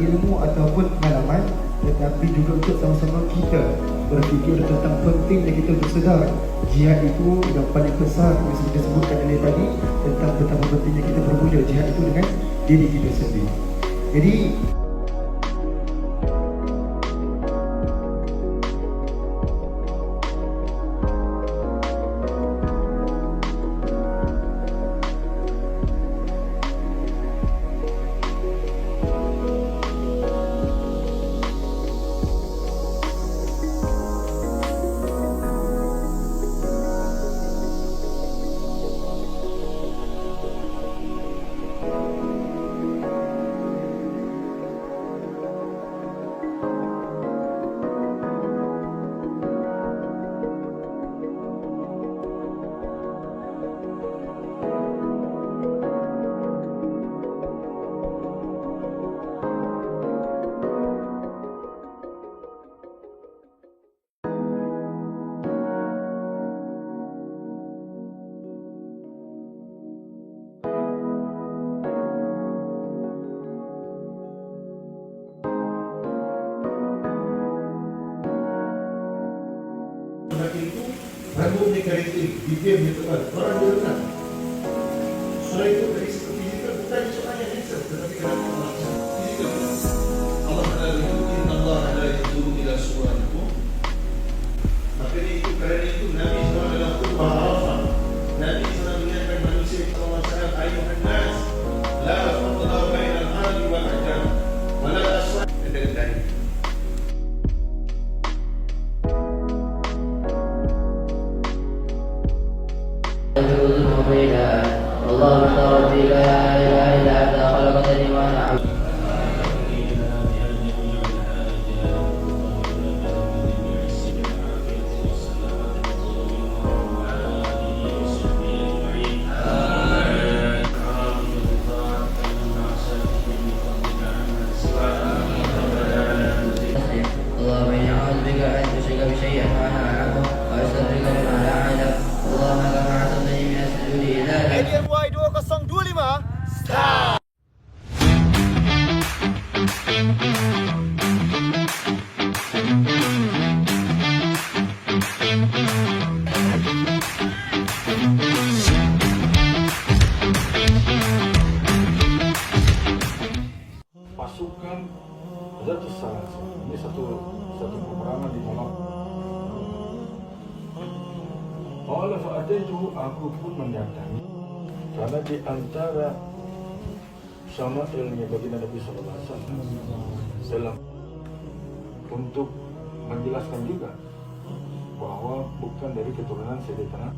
ilmu ataupun pengalaman tetapi juga untuk sama-sama kita berfikir tentang pentingnya kita untuk sedar jihad itu yang paling besar yang seperti disebutkan oleh tadi tentang betapa pentingnya kita bermula jihad itu dengan diri kita sendiri. Jadi Lelaki itu rambutnya keriting, bibirnya tebal, orang dia dengar. Suara itu dari segi fizikal bukan soalnya handsome, tetapi kenapa Allah Taala itu Inna Allah ada yanzuru ila suwarikum. Maka dia itu kerana itu Nabi SAW dalam khutbah Arafah. Nabi SAW mengingatkan manusia SAW ayuhan nas la fadla bainal arabi wal ajam. Wala aswad dengan dari اني اعوذ بك ان تشرك بشيء وانا اعلمه واستغفرك aku pun mendatangi karena di antara sama ilmu baginda Nabi Sallallahu dalam untuk menjelaskan juga bahwa bukan dari keturunan Sayyidina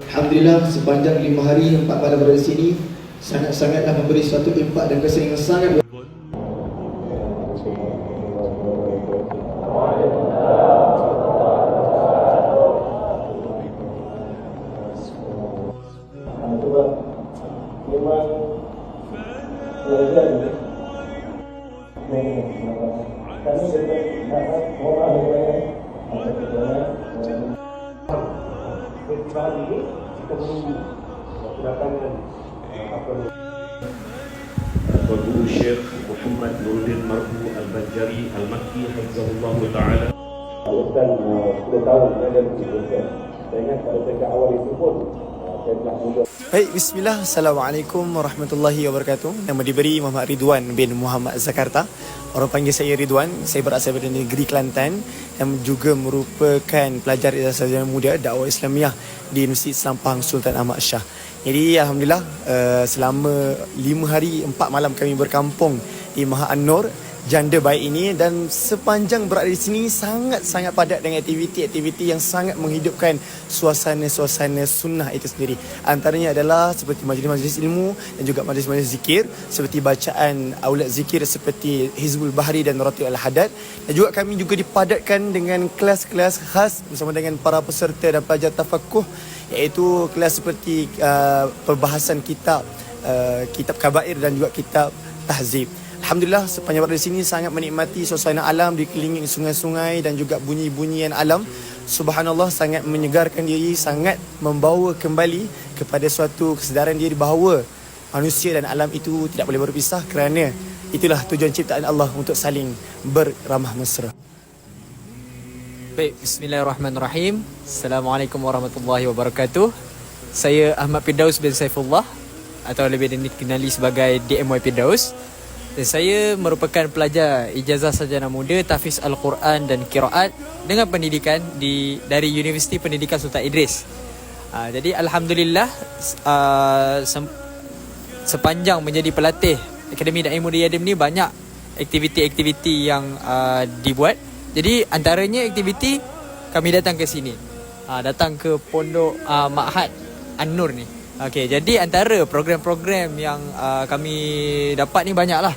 Alhamdulillah sepanjang lima hari empat malam berada di sini sangat-sangatlah memberi suatu impak dan kesan yang sangat kita menunggu kedatangan apa ni? Guru Syekh Muhammad Nuruddin Marbu Al-Banjari Al-Makki Hazzahullah Ta'ala. Alasan sudah tahu saya dan saya ingat pada saya awal itu pun uh, saya telah muda. Baik, bismillah. Assalamualaikum warahmatullahi wabarakatuh. Nama diberi Muhammad Ridwan bin Muhammad Zakarta. Orang panggil saya Ridwan. Saya berasal dari negeri Kelantan yang juga merupakan pelajar ijazah muda dakwah Islamiah di Islam Pahang Sultan Ahmad Shah. Jadi alhamdulillah uh, selama lima hari empat malam kami berkampung di Maha An-Nur janda baik ini dan sepanjang berada di sini sangat-sangat padat dengan aktiviti-aktiviti yang sangat menghidupkan suasana-suasana sunnah itu sendiri. Antaranya adalah seperti majlis-majlis ilmu dan juga majlis-majlis zikir seperti bacaan aulat zikir seperti Hizbul Bahri dan Ratib Al-Hadad dan juga kami juga dipadatkan dengan kelas-kelas khas bersama dengan para peserta dan pelajar tafakuh iaitu kelas seperti uh, perbahasan kitab uh, kitab kabair dan juga kitab tahzib. Alhamdulillah sepanjang berada di sini sangat menikmati suasana alam dikelilingi sungai-sungai dan juga bunyi-bunyian alam. Subhanallah sangat menyegarkan diri, sangat membawa kembali kepada suatu kesedaran diri bahawa manusia dan alam itu tidak boleh berpisah kerana itulah tujuan ciptaan Allah untuk saling beramah mesra. Baik, bismillahirrahmanirrahim. Assalamualaikum warahmatullahi wabarakatuh. Saya Ahmad Firdaus bin Saifullah atau lebih dikenali sebagai DMY Firdaus. Dan saya merupakan pelajar ijazah sarjana muda Tafiz Al-Quran dan Kiraat dengan pendidikan di dari Universiti Pendidikan Sultan Idris. Uh, jadi alhamdulillah uh, sem- sepanjang menjadi pelatih Akademi Da'i Muda Yadim ni banyak aktiviti-aktiviti yang uh, dibuat. Jadi antaranya aktiviti kami datang ke sini. Uh, datang ke pondok uh, Ma'had An-Nur ni. Okey, jadi antara program-program yang uh, kami dapat ni banyaklah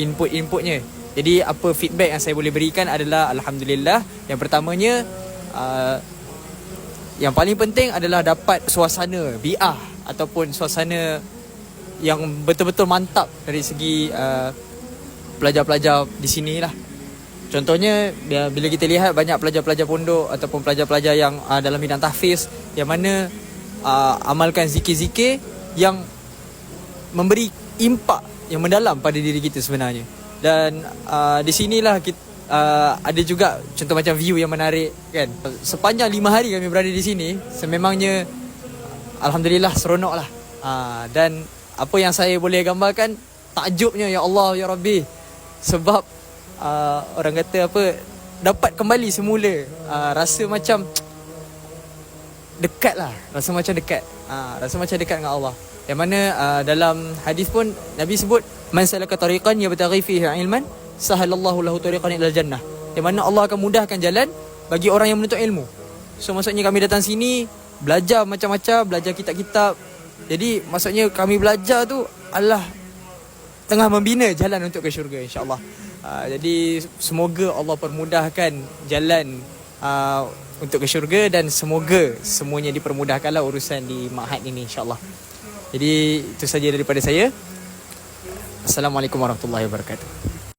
input-inputnya. Jadi apa feedback yang saya boleh berikan adalah alhamdulillah. Yang pertamanya uh, yang paling penting adalah dapat suasana biah ataupun suasana yang betul-betul mantap dari segi uh, pelajar-pelajar di sini lah. Contohnya bila kita lihat banyak pelajar-pelajar pondok ataupun pelajar-pelajar yang uh, dalam bidang tahfiz yang mana uh, amalkan zikir-zikir yang memberi impak yang mendalam pada diri kita sebenarnya. Dan uh, di sinilah kita uh, ada juga contoh macam view yang menarik kan. Sepanjang lima hari kami berada di sini, sememangnya alhamdulillah seronok lah. Uh, dan apa yang saya boleh gambarkan takjubnya ya Allah ya Rabbi sebab uh, orang kata apa dapat kembali semula uh, rasa macam dekat lah. Rasa macam dekat. Uh, rasa macam dekat dengan Allah. Yang mana uh, dalam hadis pun Nabi sebut man salaka tariqan yabtaghi fihi ilman sahalallahu lahu tariqan ila jannah. Yang mana Allah akan mudahkan jalan bagi orang yang menuntut ilmu. So maksudnya kami datang sini belajar macam-macam belajar kitab-kitab. Jadi maksudnya kami belajar tu adalah tengah membina jalan untuk ke syurga insya-Allah. Uh, jadi semoga Allah permudahkan jalan uh, untuk ke syurga dan semoga semuanya dipermudahkanlah urusan di Ma'had ini insyaAllah. Jadi itu saja daripada saya. Assalamualaikum warahmatullahi wabarakatuh.